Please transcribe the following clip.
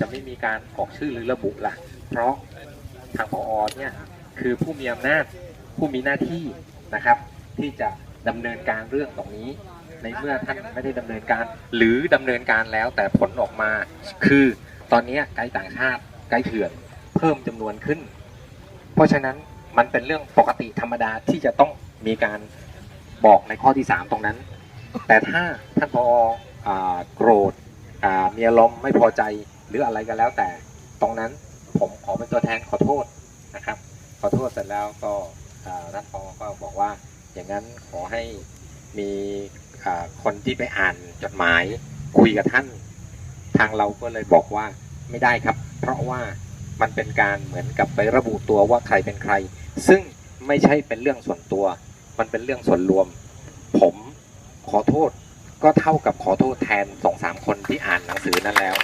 จะไม่มีการออกชื่อหรือระบุล่ะ เพราะทางผอเนี่ยคือผู้มีอำนาจผู้มีหน้าที่นะครับ ที่จะดำเนินการเรื่องตรงนี้ ในเมื่อท่านไม่ได้ดำเนินการ หรือดำเนินการแล้วแต่ผลออกมา คือตอนนี้ไกด์ต่างชาติไกด์เถื่อนเพิ่มจำนวนขึ้น เพราะฉะนั้นมันเป็นเรื่องปกติธรรมดาที่จะต้องมีการบอกในข้อที่ 3 ตรงนั้น แต่ถ้าท่านพออโกรธ มีอารมณ์ไม่พอใจหรืออะไรก็แล้วแต่ ตรงนั้นผมขอเป็นตัวแทนขอโทษนะครับ ขอโทษเสร็จแล้วก็อ่าท่านพอก็บอกว่า อย่างนั้นขอให้มีคนที่ไปอ่านจดหมายคุยกับท่าน ทางเราก็เลยบอกว่าไม่ได้ครับ เพราะว่ามันเป็นการเหมือนกับไประบุตัวว่าใครเป็นใคร ซึ่งไม่ใช่เป็นเรื่องส่วนตัว มันเป็นเรื่องส่วนรวม ผมขอโทษ ก็เท่ากับขอโทษแทนสองสามคนที่อ่านหนังสือนั้นแล้ว